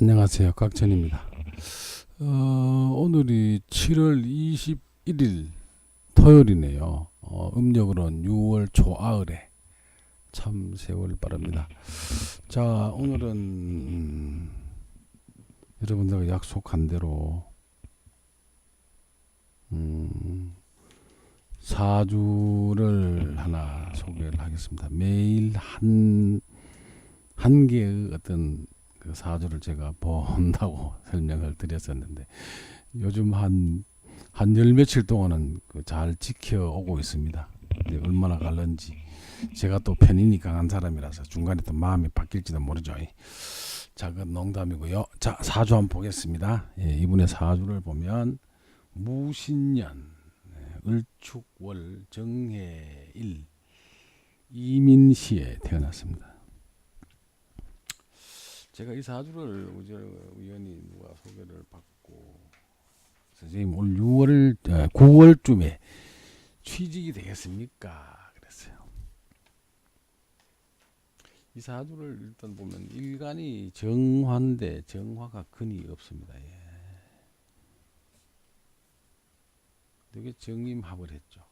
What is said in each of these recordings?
안녕하세요. 곽천입니다. 어, 오늘이 7월 21일 토요일이네요. 어, 음력으로는 6월 초아을에 참 세월 빠릅니다. 자, 오늘은 음, 여러분들과 약속한 대로 음, 사주를 하나 소개를 하겠습니다. 매일 한, 한 개의 어떤 그 사주를 제가 본다고 설명을 드렸었는데 요즘 한, 한 열 며칠 동안은 그 잘 지켜오고 있습니다. 얼마나 갈는지 제가 또 편인이 강한 사람이라서 중간에 또 마음이 바뀔지도 모르죠. 자, 그 농담이고요. 자, 사주 한번 보겠습니다. 예, 이분의 사주를 보면 무신년, 예, 을축월, 정해일, 이민시에 태어났습니다. 제가 이 사주를 우연히 누가 소개를 받고 선생님 올 6월 9월쯤에 취직이 되겠습니까? 그랬어요. 이 사주를 일단 보면 일간이 정화인데 정화가 근이 없습니다. 예. 되게 정임합을 했죠.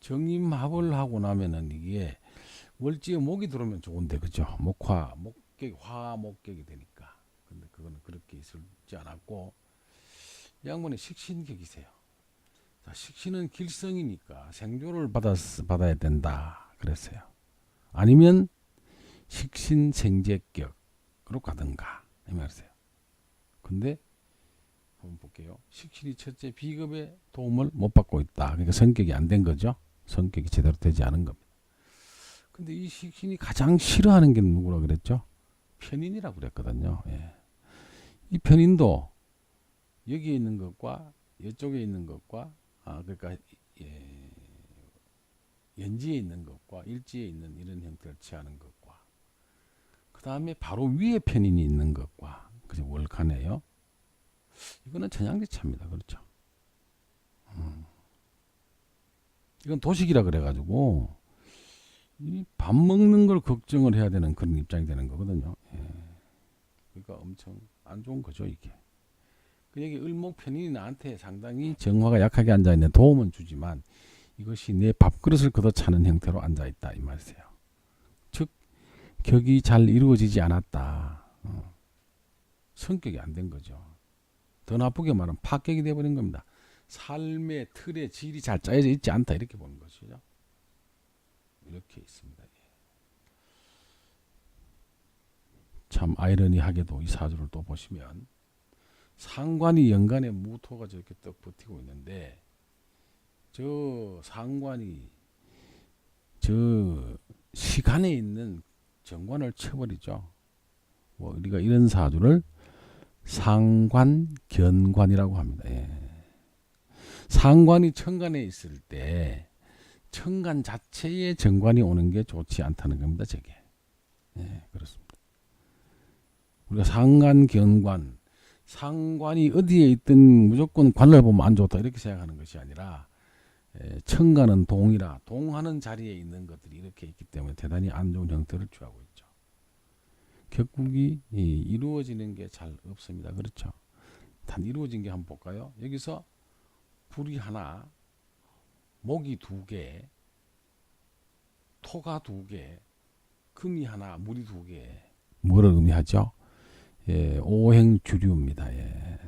정임합을 하고 나면은 이게 월지에 목이 들어오면 좋은데 그죠? 목화 목 격이 화 목격이 되니까. 근데 그거는 그렇게 있을지 않았고 이 양반이 식신격이세요. 자, 식신은 길성이니까 생조를 받았 받아야 된다 그랬어요. 아니면 식신생제격으로 가든가 이 말이세요. 근데 한번 볼게요. 식신이 첫째 비급의 도움을 못 받고 있다. 그러니까 성격이 안 된 거죠. 성격이 제대로 되지 않은 겁니다. 근데 이 식신이 가장 싫어하는 게 누구라 그랬죠? 편인이라고 그랬거든요. 예. 이 편인도 여기에 있는 것과 이쪽에 있는 것과 아 그러니까 예, 연지에 있는 것과 일지에 있는 이런 형태를 취하는 것과 그 다음에 바로 위에 편인이 있는 것과 그죠 월카네요. 이거는 천양지차입니다. 그렇죠. 음. 이건 도식이라 그래가지고 이밥 먹는 걸 걱정을 해야 되는 그런 입장이 되는 거거든요. 예. 그러니까 엄청 안 좋은 거죠 이게. 그 여기 을목 편인이 나한테 상당히 정화가 약하게 앉아 있는 도움은 주지만 이것이 내 밥그릇을 걷어차는 형태로 앉아 있다 이 말이세요. 즉 격이 잘 이루어지지 않았다. 어. 성격이 안 된 거죠. 더 나쁘게 말하면 파격이 돼버린 겁니다. 삶의 틀의 질이 잘 짜여져 있지 않다 이렇게 보는 것이죠. 이렇게 있습니다. 예. 참 아이러니하게도 이 사주를 또 보시면 상관이 연간에 무토가 저렇게 떡 버티고 있는데 저 상관이 저 시간에 있는 정관을 쳐버리죠. 뭐 우리가 이런 사주를 상관 견관이라고 합니다. 예. 상관이 천간에 있을 때 천간 자체에 정관이 오는 게 좋지 않다는 겁니다. 저게. 예, 그렇습니다. 우리가 상관 견관 상관이 어디에 있든 무조건 관을 보면 안 좋다 이렇게 생각하는 것이 아니라 에, 천간은 동이라 동하는 자리에 있는 것들이 이렇게 있기 때문에 대단히 안 좋은 형태를 취하고 있죠. 격국이 이, 이루어지는 게 잘 없습니다. 그렇죠. 단 이루어진 게 한번 볼까요? 여기서 불이 하나, 목이 두 개, 토가 두 개, 금이 하나, 물이 두 개. 뭐를 의미하죠? 예, 오행 주류입니다. 예.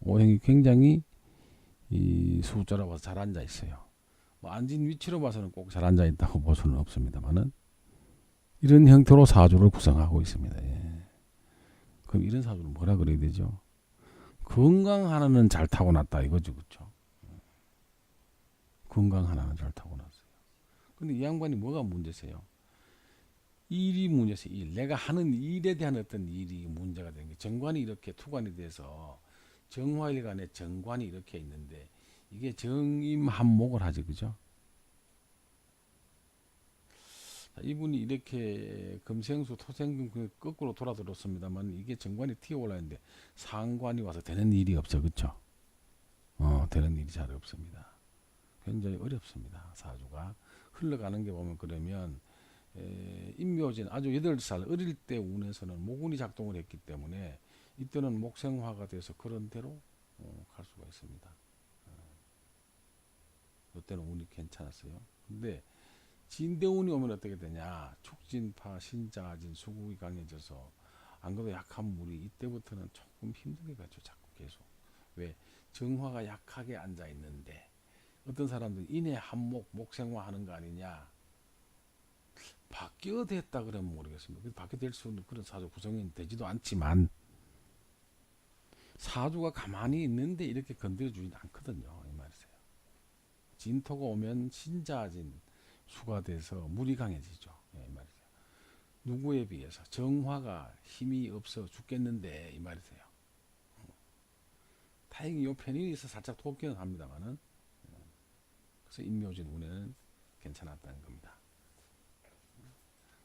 오행이 굉장히 이 숫자로 봐서 잘 앉아 있어요. 뭐 앉은 위치로 봐서는 꼭 잘 앉아 있다고 볼 수는 없습니다만은 이런 형태로 사주를 구성하고 있습니다. 예. 그럼 이런 사주는 뭐라 그래야 되죠? 건강 하나는 잘 타고났다 이거죠, 그렇죠? 건강 하나는 잘 타고났어요. 근데 이 양반이 뭐가 문제세요? 일이 문제세요. 일. 내가 하는 일에 대한 어떤 일이 문제가 되는 게 정관이 이렇게 투관이 돼서 정화일간에 정관이 이렇게 있는데 이게 정임 한목을 하지 그죠? 자, 이분이 이렇게 금생수 토생금 그 거꾸로 돌아들었습니다만 이게 정관이 튀어 올라있는데 상관이 와서 되는 일이 없어 그죠? 어 되는 일이 잘 없습니다. 굉장히 어렵습니다 사주가 흘러가는 게 보면 그러면 에, 인묘진 아주 여덟 살 어릴 때 운에서는 모군이 작동을 했기 때문에 이때는 목생화가 돼서 그런 대로 어, 갈 수가 있습니다. 어, 이때는 운이 괜찮았어요. 근데 진대운이 오면 어떻게 되냐? 축진파, 신자진, 수국이 강해져서 안 그래도 약한 물이 이때부터는 조금 힘들게 가죠. 자꾸 계속. 왜? 정화가 약하게 앉아 있는데 어떤 사람들이 인해 한목 목생화 하는 거 아니냐? 바뀌어 됐다 그러면 모르겠습니다. 바뀌어 될 수 있는 그런 사주 구성이 되지도 않지만 사주가 가만히 있는데 이렇게 건드려 주진 않거든요. 이 말이세요. 진토가 오면 신자진 수가 돼서 물이 강해지죠. 예, 이 말이세요. 누구에 비해서 정화가 힘이 없어 죽겠는데 이 말이세요. 다행히 요 편인이 있어 살짝 돕기는 합니다만은 그래서 인묘진 운에는 괜찮았다는 겁니다.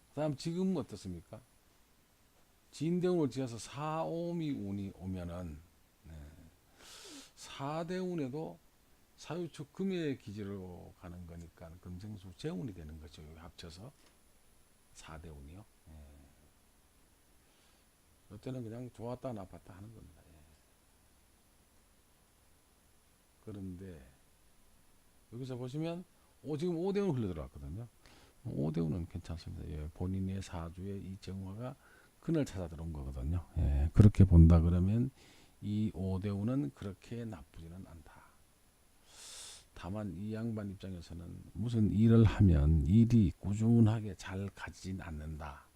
그 다음 지금 어떻습니까? 진대운을 지어서 사오미 운이 오면은 네. 사대운에도 사유축 금의 기지로 가는 거니까 금생수 재운이 되는 거죠. 합쳐서 사대운이요. 예. 이때는 그냥 좋았다 나빴다 하는 겁니다. 예. 그런데 여기서 보시면 오, 지금 5대운 흘러 들어왔거든요. 5대운은 괜찮습니다. 예, 본인의 사주에 이 정화가 근을 찾아 들어온 거거든요. 예, 그렇게 본다 그러면 이 5대운은 그렇게 나쁘지는 않다. 다만 이 양반 입장에서는 무슨 일을 하면 일이 꾸준하게 잘 가지진 않는다.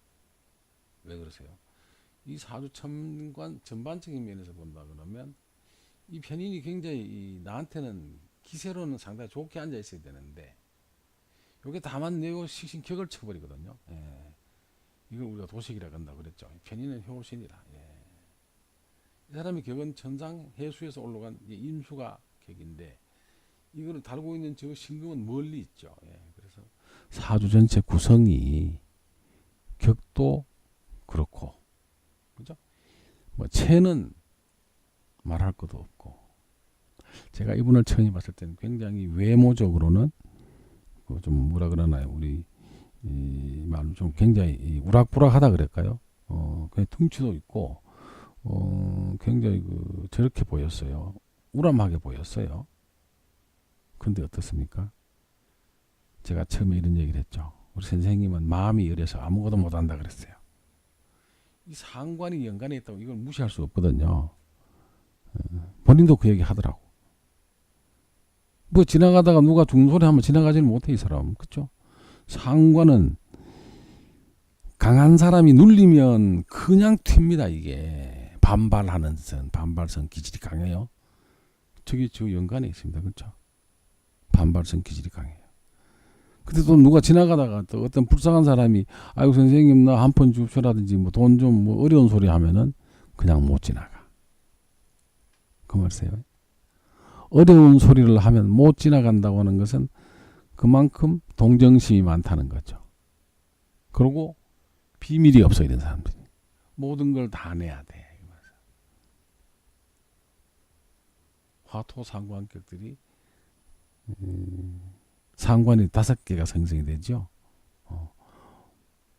왜 그러세요? 이 사주 천관 전반적인 면에서 본다 그러면 이 편인이 굉장히 이 나한테는 기세로는 상당히 좋게 앉아 있어야 되는데 요게 다만 내고 식신 격을 쳐버리거든요. 예. 이걸 우리가 도식이라 한다 그랬죠. 편인은 효신이라. 예. 이 사람이 격은 천상 해수에서 올라간 인수가 격인데 이거를 달고 있는 저 신금은 멀리 있죠. 예. 그래서 사주 전체 구성이 격도 그렇고 그죠? 뭐 체는 말할 것도 없고 제가 이분을 처음 봤을 때는 굉장히 외모적으로는 그좀 뭐라 그러나요? 우리 이 말로 좀 굉장히 이 우락부락하다 그럴까요? 어, 그냥 퉁치도 있고 어, 굉장히 그 저렇게 보였어요. 우람하게 보였어요. 근데 어떻습니까? 제가 처음에 이런 얘기를 했죠. 우리 선생님은 마음이 열해서 아무것도 못한다 그랬어요. 이 상관이 연관에 있다고 이걸 무시할 수 없거든요. 어, 본인도 그 얘기 하더라고. 뭐 지나가다가 누가 죽는 소리 하면 지나가지는 못해 이 사람. 그죠? 상관은 강한 사람이 눌리면 그냥 튑니다 이게 반발하는 선 반발성 기질이 강해요. 저기 저 연관에 있습니다. 그렇죠? 반발성 기질이 강해요. 근데 또 누가 지나가다가 또 어떤 불쌍한 사람이 아이고 선생님 나 한푼 줍쇼라든지 뭐 돈좀뭐 어려운 소리 하면은 그냥 못 지나가. 그 말이세요. 어려운 소리를 하면 못 지나간다고 하는 것은 그만큼 동정심이 많다는 거죠. 그리고 비밀이 없어야 되는 사람들이 모든 걸 다 내야 돼. 화토 상관격들이 음, 상관이 다섯 개가 생성이 되죠. 어,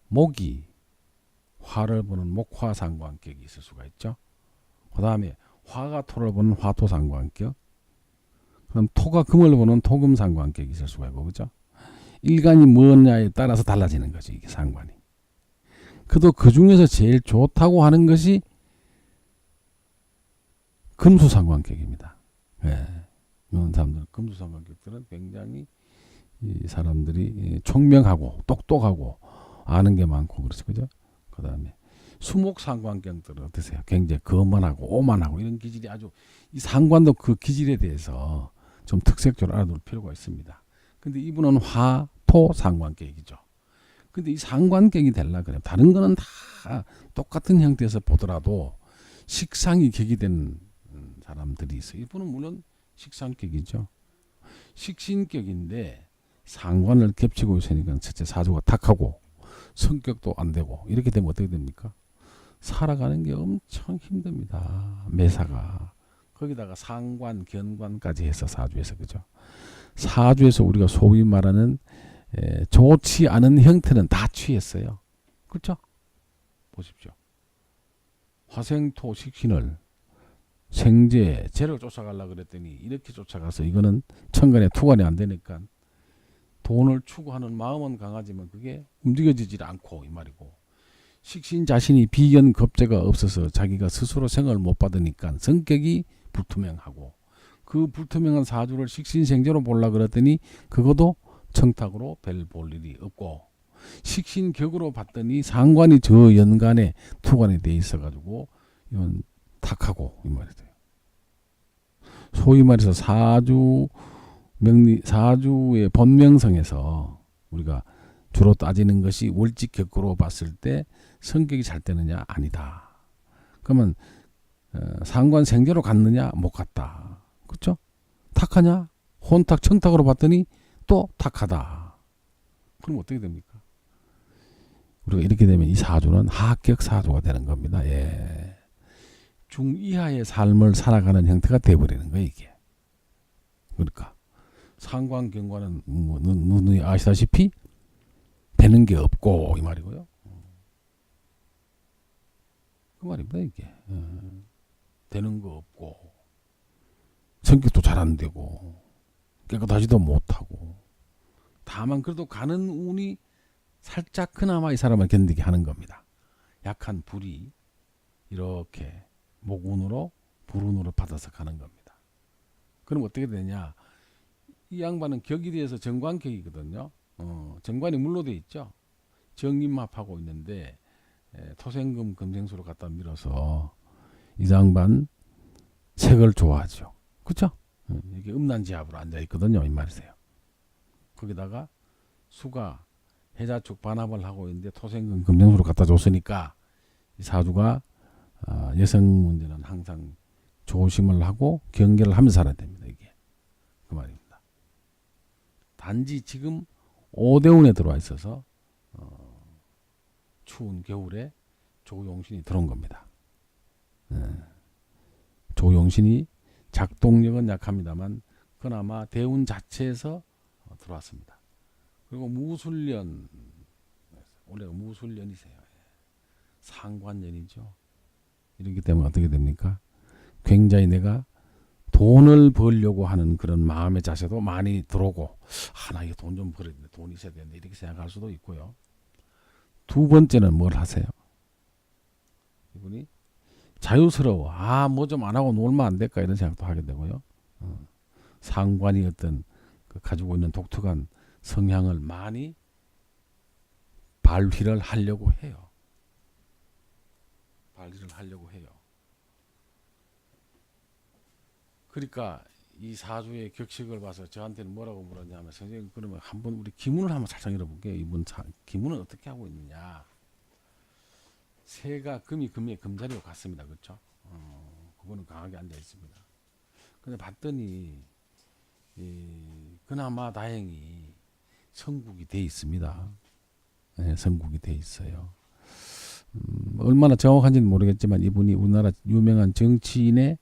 목이 화를 보는 목화 상관격이 있을 수가 있죠. 그 다음에 화가 토를 보는 화토 상관격. 그럼 토가 금을 보는 토금 상관격이 있을 수가 있고 그죠? 일간이 뭐냐에 따라서 달라지는 거죠 이게 상관이. 그도 그 중에서 제일 좋다고 하는 것이 금수 상관격입니다. 예. 이런 사람들 금수 상관격들은 굉장히 이 사람들이 총명하고 똑똑하고 아는 게 많고 그렇죠 그죠? 그다음에 수목 상관격들은 어떠세요? 굉장히 거만하고 오만하고 이런 기질이 아주 이 상관도 그 기질에 대해서 좀 특색적으로 알아둘 필요가 있습니다. 근데 이분은 화, 토 상관격이죠. 근데 이 상관격이 되려 그래. 다른 거는 다 똑같은 형태에서 보더라도 식상이 격이 된 음, 사람들이 있어요. 이분은 물론 식상격이죠. 식신격인데 상관을 겹치고 있으니까 첫째 사주가 탁하고 성격도 안 되고 이렇게 되면 어떻게 됩니까? 살아가는 게 엄청 힘듭니다. 매사가. 거기다가 상관, 견관까지 해서 사주에서 그죠? 사주에서 우리가 소위 말하는 에, 좋지 않은 형태는 다 취했어요. 그렇죠? 보십시오. 화생토 식신을 생제 재를 쫓아가려 그랬더니 이렇게 쫓아가서 이거는 천간에 투간이 안 되니까 돈을 추구하는 마음은 강하지만 그게 움직여지질 않고 이 말이고 식신 자신이 비견 겁재가 없어서 자기가 스스로 생을 못 받으니까 성격이 불투명하고 그 불투명한 사주를 식신생제로 보려 그랬더니 그것도 청탁으로 별 볼 일이 없고 식신격으로 봤더니 상관이 저 연간에 투관이 돼 있어 가지고 이건 탁하고 이 말이 돼요. 소위 말해서 사주 명리 사주의 본명성에서 우리가 주로 따지는 것이 월직 격으로 봤을 때 성격이 잘 되느냐 아니다. 그러면 어, 상관 생제로 갔느냐 못 갔다. 그렇죠? 탁하냐 혼탁 청탁으로 봤더니 또 탁하다. 그럼 어떻게 됩니까? 우리가 이렇게 되면 이 사주는 하격 사주가 되는 겁니다. 예. 중이하의 삶을 살아가는 형태가 돼버리는 거예요 이게. 그러니까 상관 경관은 뭐 눈- 눈이 아시다시피 되는 게 없고 이 말이고요. 그 말입니다 이게. 어. 되는 거 없고 성격도 잘 안 되고 깨끗하지도 못하고 다만 그래도 가는 운이 살짝 그나마 이 사람을 견디게 하는 겁니다. 약한 불이 이렇게 목운으로 불운으로 받아서 가는 겁니다. 그럼 어떻게 되냐? 이 양반은 격이 돼서 정관격이거든요. 어, 정관이 물로 돼 있죠. 정임합하고 있는데 에, 토생금 금생수로 갖다 밀어서 이 양반 색을 좋아하죠. 그렇죠? 어, 이게 음란지압으로 앉아 있거든요. 이 말이세요. 거기다가 수가 해자축 반합을 하고 있는데 토생금 금생수로 갖다 줬으니까 이 사주가 아, 여성 문제는 항상 조심을 하고 경계를 하면서 살아야 됩니다. 이게 그 말입니다. 단지 지금 오대운에 들어와 있어서 어, 추운 겨울에 조용신이 들어온 겁니다. 예. 조용신이 작동력은 약합니다만 그나마 대운 자체에서 어, 들어왔습니다. 그리고 무술년 올해가 무술년이세요. 예. 상관년이죠. 이렇기 때문에 어떻게 됩니까? 굉장히 내가 돈을 벌려고 하는 그런 마음의 자세도 많이 들어오고 하나 이게 돈좀 벌어야 되는데 돈이 있어야 되는데 이렇게 생각할 수도 있고요. 두 번째는 뭘 하세요? 이분이 자유스러워. 아, 뭐 좀 안 하고 놀면 안 될까 이런 생각도 하게 되고요. 어, 상관이 어떤 그 가지고 있는 독특한 성향을 많이 발휘를 하려고 해요. 발휘를 하려고 해요. 그러니까 이 사주의 격식을 봐서 저한테는 뭐라고 물었냐면 선생님 그러면 한번 우리 기문을 한번 살짝 열어볼게요. 이분 사, 기문은 어떻게 하고 있느냐. 새가 금이 금에 금자리로 갔습니다. 그렇죠? 어, 그분은 강하게 앉아 있습니다. 근데 봤더니 이, 그나마 다행히 성국이 돼 있습니다. 네, 성국이 돼 있어요. 음, 얼마나 정확한지는 모르겠지만 이분이 우리나라 유명한 정치인의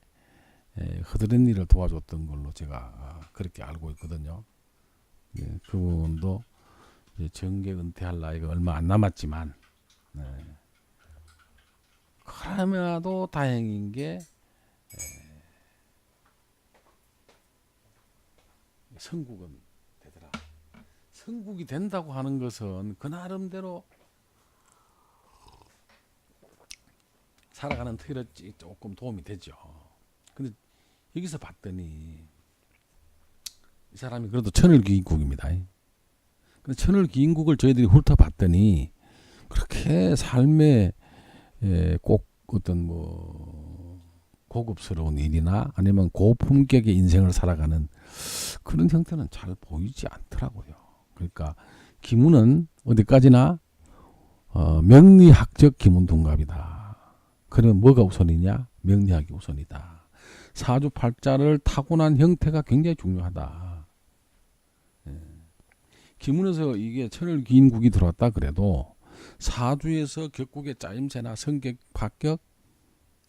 에, 허드렛 일을 도와줬던 걸로 제가 아, 그렇게 알고 있거든요. 예, 그분도 정계 은퇴할 나이가 얼마 안 남았지만 네. 그럼에도 다행인 게 에, 성국은 되더라. 성국이 된다고 하는 것은 그 나름대로 살아가는 틀에 찌- 조금 도움이 되죠. 근데 여기서 봤더니 이 사람이 그래도 천을기인국입니다. 근데 천을기인국을 저희들이 훑어봤더니 그렇게 삶에 에, 꼭 어떤 뭐 고급스러운 일이나 아니면 고품격의 인생을 살아가는 그런 형태는 잘 보이지 않더라고요. 그러니까 기문은 어디까지나 어, 명리학적 기문 둔갑이다. 그러면 뭐가 우선이냐? 명리학이 우선이다. 사주 팔자를 타고난 형태가 굉장히 중요하다. 예. 기문에서 이게 천을 기인국이 들어왔다 그래도 사주에서 격국의 짜임새나 성격 합격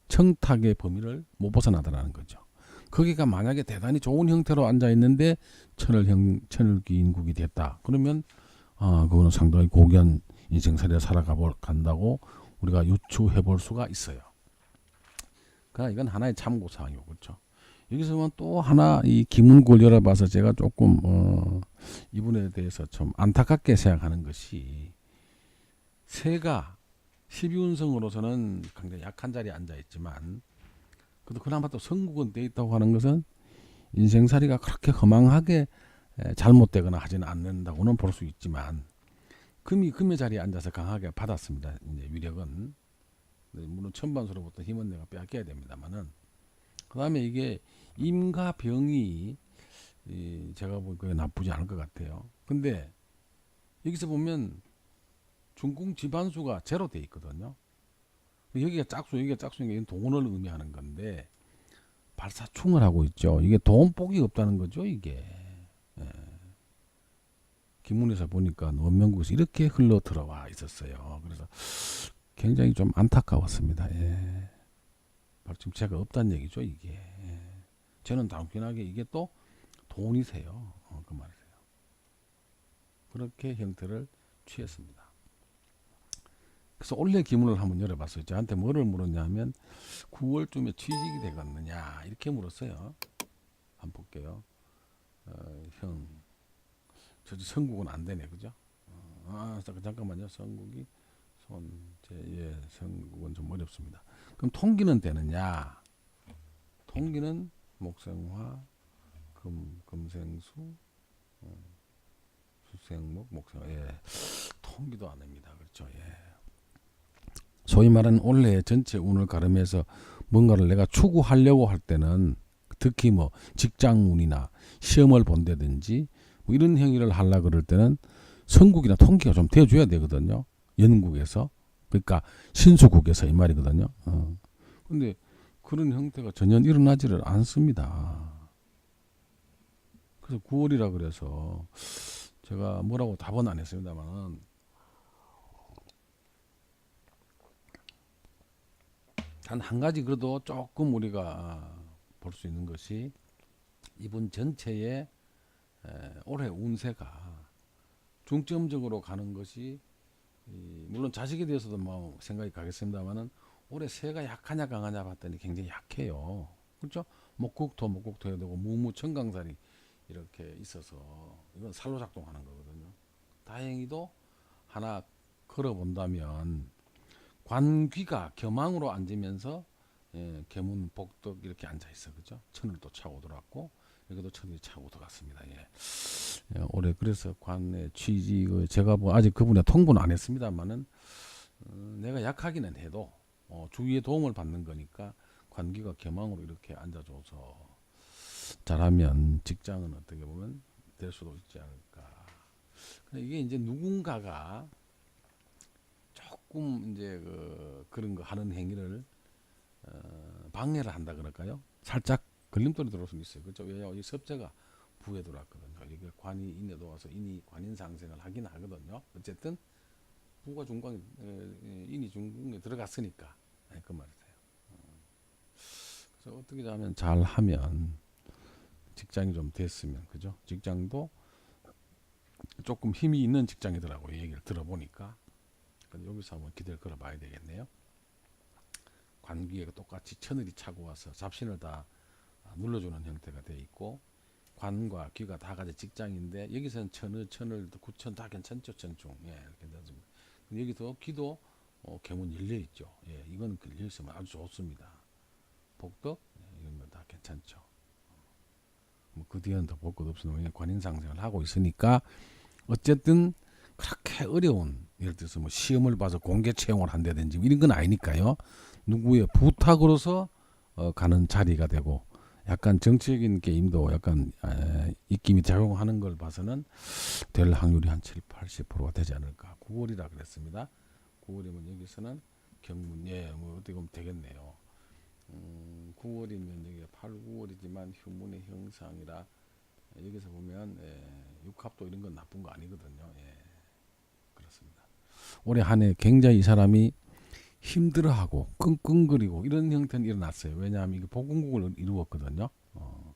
청탁의 범위를 못 벗어나더라는 거죠. 거기가 만약에 대단히 좋은 형태로 앉아 있는데 천을 형 천을 기인국이 됐다. 그러면 아, 그거는 상당히 고귀한 인생살이를 살아가 볼 간다고 우리가 유추해 볼 수가 있어요. 그러나 이건 하나의 참고 사항이고 그렇죠. 여기서만 또 하나 이 기문구를 열어봐서 제가 조금 어, 이분에 대해서 좀 안타깝게 생각하는 것이 새가 12운성으로서는 굉장히 약한 자리에 앉아 있지만 그래도 그나마 또 성국은 돼 있다고 하는 것은 인생살이가 그렇게 허망하게 에, 잘못되거나 하지는 않는다고는 볼 수 있지만 금이 금의 자리에 앉아서 강하게 받았습니다. 이제 위력은 네, 물론 천반수로부터 힘은 내가 빼앗겨야 됩니다만은 그 다음에 이게 임과 병이 이 제가 보기에 나쁘지 않을 것 같아요. 근데 여기서 보면 중궁 지반수가 제로 돼 있거든요. 여기가 짝수, 여기가 게 돈을 의미하는 건데 발사충을 하고 있죠. 이게 돈복이 없다는 거죠, 이게. 예. 기문에서 보니까 원명국에서 이렇게 흘러 들어와 있었어요. 그래서 굉장히 좀 안타까웠습니다. 예. 제가 없다는 얘기죠, 이게. 예. 저는 당연하게 이게 또 돈이세요. 어, 그 말이세요. 그렇게 형태를 취했습니다. 그래서 올해 기문을 한번 열어봤어요. 저한테 뭐를 물었냐면 9월쯤에 취직이 되겠느냐 이렇게 물었어요. 한번 볼게요. 어, 형, 저 성국은 안 되네, 그죠? 어, 아, 잠깐- 잠깐만요. 성국이 손재 예, 성국은 좀 어렵습니다. 그럼 통기는 되느냐? 통기는 목생화, 금 금생수, 어, 수생목, 목생화. 예, 통기도 안 됩니다. 그렇죠? 예. 소위 말하는 올해 전체 운을 가름해서 뭔가를 내가 추구하려고 할 때는 특히 뭐 직장 운이나 시험을 본다든지 뭐 이런 행위를 하려 그럴 때는 성국이나 통기가 좀 되어줘야 되거든요. 연국에서 그러니까 신수국에서 이 말이거든요. 어. 근데 그런 형태가 전혀 일어나지를 않습니다. 그래서 9월이라 그래서 제가 뭐라고 답은 안 했습니다만 단 한 가지 그래도 조금 우리가 볼 수 있는 것이 이분 전체의 에, 올해 운세가 중점적으로 가는 것이 이, 물론 자식에 대해서도 뭐 생각이 가겠습니다만은 올해 새가 약하냐 강하냐 봤더니 굉장히 약해요. 그렇죠? 목국토 목국토 해야 되고 무무천강살이 이렇게 있어서 이건 살로 작동하는 거거든요. 다행히도 하나 걸어 본다면 관귀가 겸황으로 앉으면서 예, 개문 복덕 이렇게 앉아 있어 그죠? 천을 또 차고 들어왔고 여기도 천이 차고 들어갔습니다. 예. 예, 올해 그래서 관의 취직을 제가 뭐 아직 그분에 통보는 안 했습니다만은 어, 내가 약하기는 해도 어, 주위의 도움을 받는 거니까 관기가 겸황으로 이렇게 앉아줘서 잘하면 직장은 어떻게 보면 될 수도 있지 않을까. 근데 이게 이제 누군가가 조금 이제 그 그런 거 하는 행위를 어, 방해를 한다 그럴까요? 살짝 걸림돌이 들어올 수 있어요. 그렇죠? 왜냐 이 섭제가 부에 들어왔거든요. 이게 관이 인에 들어와서 인이 관인 상생을 하긴 하거든요. 어쨌든 부가 중간에 에, 인이 중간에 들어갔으니까 네, 그 말이세요. 어. 그래서 어떻게 하면 잘 하면 직장이 좀 됐으면 그죠? 직장도 조금 힘이 있는 직장이더라고요. 얘기를 들어보니까. 여기서 한번 기대를 걸어 봐야 되겠네요. 관기에 똑같이 천을이 차고 와서 잡신을 다 눌러주는 형태가 돼 있고 관과 귀가 다 같이 직장인데 여기서는 천을 천을 구천 다 괜찮죠 천중 예 괜찮습니다. 여기서 귀도 어, 개문 열려 있죠. 예 이건 열려 있으면 아주 좋습니다. 복덕 예, 이런 거 다 괜찮죠. 뭐그 뒤에는 더 볼 것 없으면 그냥 관인 상생을 하고 있으니까 어쨌든 그렇게 어려운 예를 들어서 뭐 시험을 봐서 공개 채용을 한다든지 이런 건 아니니까요. 누구의 부탁으로서 어, 가는 자리가 되고 약간 정치적인 게임도 약간 에, 입김이 작용하는 걸 봐서는 될 확률이 한 7, 80%가 되지 않을까. 9월이라 그랬습니다. 9월이면 여기서는 경문 예, 뭐 어떻게 보면 되겠네요. 음, 9월이면 여기가 8, 9월이지만 휴문의 형상이라 여기서 보면 예, 육합도 이런 건 나쁜 거 아니거든요. 예. 올해 한 해 굉장히 이 사람이 힘들어하고 끙끙거리고 이런 형태는 일어났어요. 왜냐하면 이게 복음국을 이루었거든요. 어.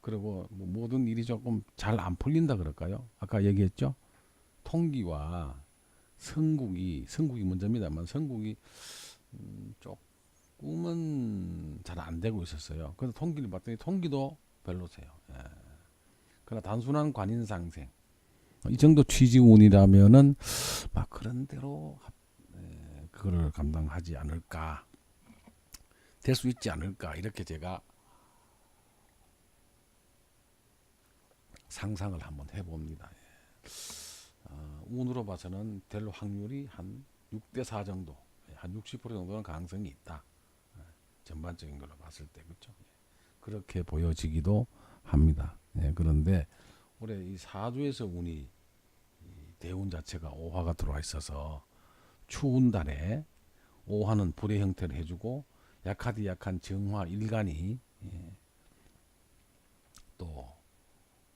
그리고 뭐 모든 일이 조금 잘 안 풀린다 그럴까요? 아까 얘기했죠. 통기와 성국이 성국이 먼저입니다만 성국이 음, 조금은 잘 안 되고 있었어요. 그래서 통기를 봤더니 통기도 별로세요. 예. 그러나 단순한 관인 상생 이 정도 취지운이라면은 막 그런 대로 그거를 감당하지 않을까 될 수 있지 않을까 이렇게 제가 상상을 한번 해봅니다. 예. 어, 운으로 봐서는 될 확률이 한 6대 4 정도, 예, 한60% 정도는 가능성이 있다. 예, 전반적인 걸로 봤을 때 그렇죠. 예. 그렇게 보여지기도 합니다. 예, 그런데 올해 이 사주에서 운이 이 대운 자체가 오화가 들어와 있어서 추운 달에 오화는 불의 형태를 해주고 약하디 약한 정화 일간이 예, 또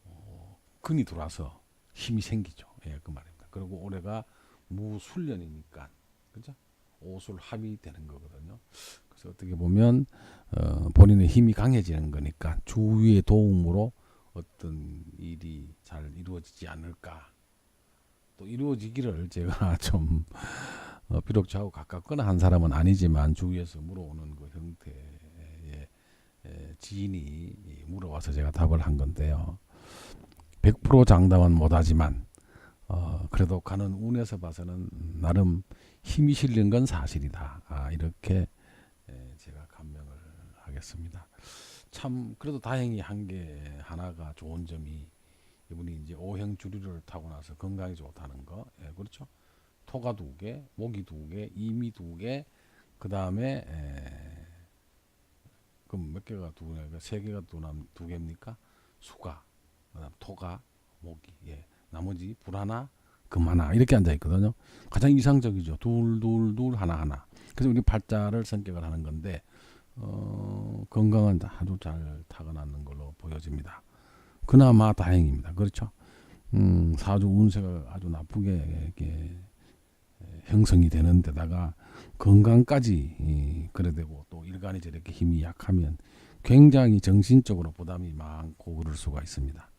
어, 근이 들어와서 힘이 생기죠. 예, 그 말입니다. 그리고 올해가 무술년이니까 그죠? 오술 합이 되는 거거든요. 그래서 어떻게 보면 어, 본인의 힘이 강해지는 거니까 주위의 도움으로 어떤 일이 잘 이루어지지 않을까. 또 이루어지기를 제가 좀 어, 비록 저하고 가깝거나 한 사람은 아니지만 주위에서 물어오는 그 형태의 에, 지인이 이 물어와서 제가 답을 한 건데요. 100% 장담은 못하지만 어, 그래도 가는 운에서 봐서는 나름 힘이 실린 건 사실이다. 아, 이렇게 에, 제가 감명을 하겠습니다. 참 그래도 다행히 한 게 하나가 좋은 점이 이분이 이제 오행 주류를 타고 나서 건강이 좋다는 거, 예, 그렇죠? 토가 두 개, 목이 두 개, 임이 두 개, 그 다음에 그럼 몇 개가 두 개가 세 개가 두남 두 개입니까? 수가, 그다음 토가, 목이, 예, 나머지 불 하나, 금 하나 이렇게 앉아 있거든요. 가장 이상적이죠. 둘, 둘, 둘, 하나, 하나. 그래서 우리 팔자를 선택을 하는 건데 어, 건강은 아주 잘 타고나는 걸로 보여집니다. 그나마 다행입니다. 그렇죠? 음, 사주 운세가 아주 나쁘게 이렇게 형성이 되는 데다가 건강까지 이, 그래 되고 또 일간이 저렇게 힘이 약하면 굉장히 정신적으로 부담이 많고 그럴 수가 있습니다.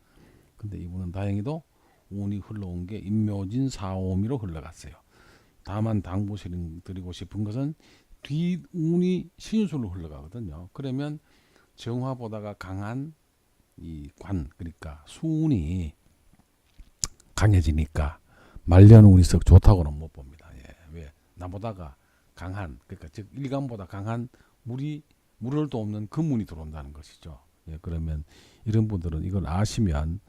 근데 이분은 다행히도 운이 흘러온 게 임묘진 사오미로 흘러갔어요. 다만 당부드리고 싶은 것은 뒷운이 신술로 흘러가거든요. 그러면 정화보다가 강한 이 관 그러니까 수운이 강해지니까 말년 운이 썩 좋다고는 못 봅니다. 예. 왜 나보다가 강한 그러니까 즉 일간보다 강한 물이 물을 돕는 금운이 들어온다는 것이죠. 예, 그러면 이런 분들은 이걸 아시면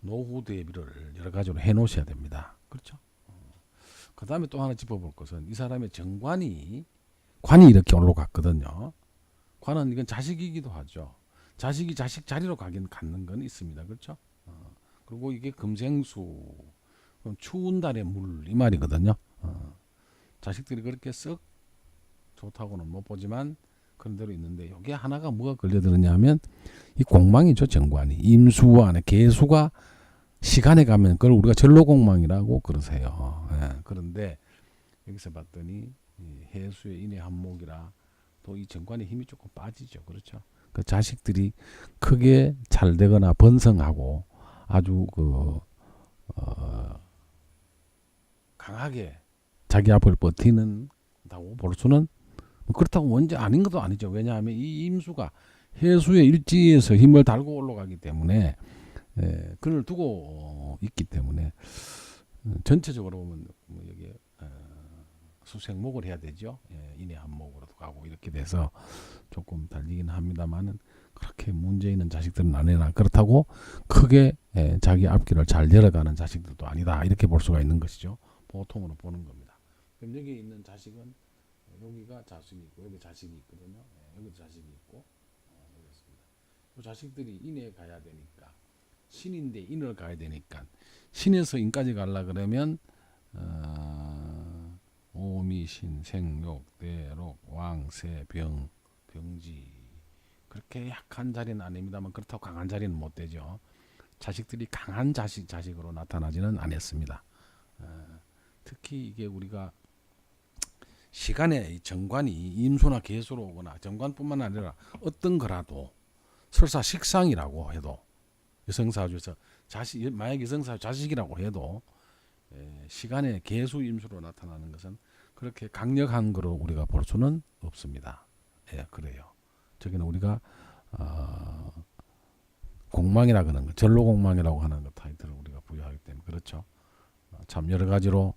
노후 대비를 여러 가지로 해 놓으셔야 됩니다. 그렇죠? 그 다음에 또 하나 짚어볼 것은 이 사람의 정관이 관이 이렇게 올라갔거든요. 관은 이건 자식이기도 하죠. 자식이 자식 자리로 가긴 갖는 건 있습니다. 그렇죠? 어, 그리고 이게 금생수 추운 달의 물 이 말이거든요. 어, 자식들이 그렇게 썩 좋다고는 못 보지만 그런 대로 있는데 이게 하나가 뭐가 걸려들었냐면 이 공망이죠 정관이 임수 안에 개수가 시간에 가면 그걸 우리가 전로공망이라고 그러세요. 예, 그런데 여기서 봤더니 이 해수의 인의 한목이라 또 이 정관의 힘이 조금 빠지죠. 그렇죠. 그 자식들이 크게 잘 되거나 번성하고 아주 그 어, 강하게 자기 앞을 버티는다고 볼 수는 뭐 그렇다고 원제 아닌 것도 아니죠. 왜냐하면 이 임수가 해수의 일지에서 힘을 달고 올라가기 때문에 예, 그를 두고 어, 있기 때문에 어, 전체적으로 보면 뭐 여기 어, 수생목을 해야 되죠. 예, 인해 한목으로도 가고 이렇게 돼서 조금 달리긴 합니다만은 그렇게 문제 있는 자식들은 아니나 그렇다고 크게 예, 자기 앞길을 잘 열어가는 자식들도 아니다 이렇게 볼 수가 있는 것이죠. 보통으로 보는 겁니다. 그럼 여기 있는 자식은 여기가 자식이 있고 여기 자식이 있거든요. 예, 여기 자식이 있고 어, 여기 있습니다. 그 자식들이 인에 가야 되니까 신인데 인을 가야 되니까 신에서 인까지 가려 그러면 어, 오미신 생욕 대록 왕세 병 병지 그렇게 약한 자리는 아닙니다만 그렇다고 강한 자리는 못 되죠. 자식들이 강한 자식 자식으로 나타나지는 않았습니다. 어, 특히 이게 우리가 시간의 정관이 임수나 개수로 오거나 정관뿐만 아니라 어떤 거라도 설사 식상이라고 해도 여성사주에서 자식 만약 여성사주 자식이라고 해도 에, 시간의 개수 임수로 나타나는 것은 그렇게 강력한 거로 우리가 볼 수는 없습니다. 예, 그래요. 저기는 우리가 어, 공망이라 그러는 거, 전로공망이라고 하는 거 타이틀을 우리가 부여하기 때문에 그렇죠. 어, 참 여러 가지로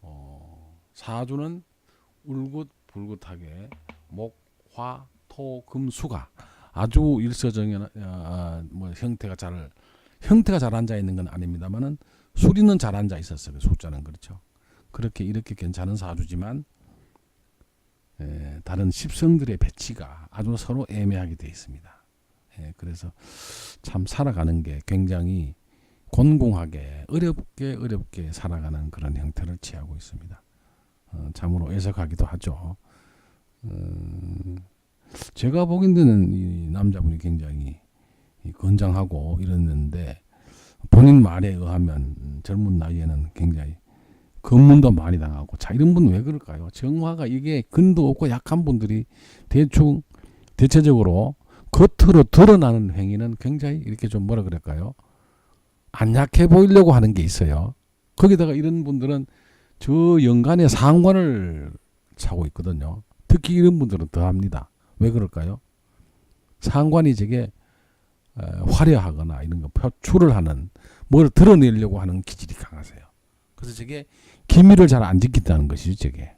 어, 사주는 울긋불긋하게 목, 화, 토, 금, 수가 아주 일서정연 어, 뭐 형태가 잘 형태가 잘 앉아 있는 건 아닙니다만은 수리는 잘 앉아 있었어요. 그 숫자는 그렇죠. 그렇게 이렇게 괜찮은 사주지만 에, 다른 십성들의 배치가 아주 서로 애매하게 되어 있습니다. 예, 그래서 참 살아가는 게 굉장히 곤궁하게 어렵게 어렵게 살아가는 그런 형태를 취하고 있습니다. 어, 참으로 애석하기도 하죠. 음, 제가 보기에는 이 남자분이 굉장히 이 건장하고 이랬는데 본인 말에 의하면 음, 젊은 나이에는 굉장히 검문도 많이 당하고 자 이런 분 왜 그럴까요? 정화가 이게 근도 없고 약한 분들이 대충 대체적으로 겉으로 드러나는 행위는 굉장히 이렇게 좀 뭐라 그럴까요? 안 약해 보이려고 하는 게 있어요. 거기다가 이런 분들은 저 연간의 상관을 차고 있거든요. 특히 이런 분들은 더 합니다. 왜 그럴까요? 상관이 저게 어, 화려하거나 이런 거 표출을 하는 뭘 드러내려고 하는 기질이 강하세요. 그래서 저게 기밀을 잘 안 지킨다는 것이죠, 저게.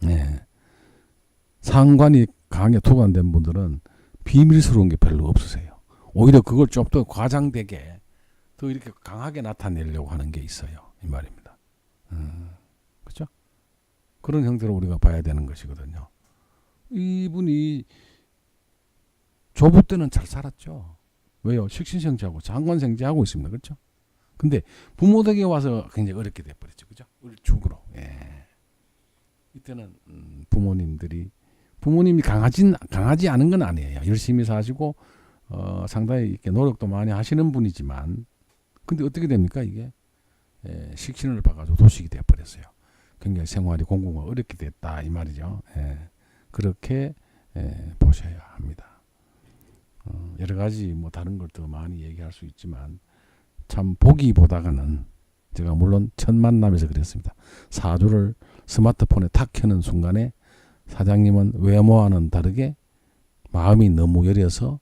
네. 상관이 강하게 투관된 분들은 비밀스러운 게 별로 없으세요. 오히려 그걸 좀 더 과장되게 더 이렇게 강하게 나타내려고 하는 게 있어요. 이 말입니다. 음, 그렇죠? 그런 형태로 우리가 봐야 되는 것이거든요. 이분이 조부 때는 잘 살았죠. 왜요? 식신생지하고 장관생지하고 있습니다. 그렇죠? 근데 부모 덕에 와서 굉장히 어렵게 돼버렸죠. 그죠? 을축으로. 예. 이때는 음, 부모님들이 부모님이 강하진 강하지 않은 건 아니에요. 열심히 사시고 어, 상당히 이렇게 노력도 많이 하시는 분이지만 근데 어떻게 됩니까 이게 예, 식신을 봐가지고 도식이 돼버렸어요. 굉장히 생활이 공공가 어렵게 됐다 이 말이죠. 예, 그렇게 예, 보셔야 합니다. 어, 여러 가지 뭐 다른 걸 더 많이 얘기할 수 있지만 참 보기보다가는 제가 물론 첫 만남에서 그랬습니다. 사주를 스마트폰에 탁 켜는 순간에 사장님은 외모와는 다르게 마음이 너무 여려서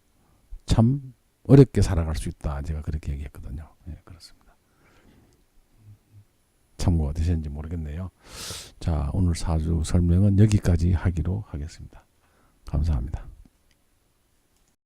참 어렵게 살아갈 수 있다. 제가 그렇게 얘기했거든요. 예, 그렇습니다. 참고가 되셨는지 모르겠네요. 자, 오늘 사주 설명은 여기까지 하기로 하겠습니다. 감사합니다.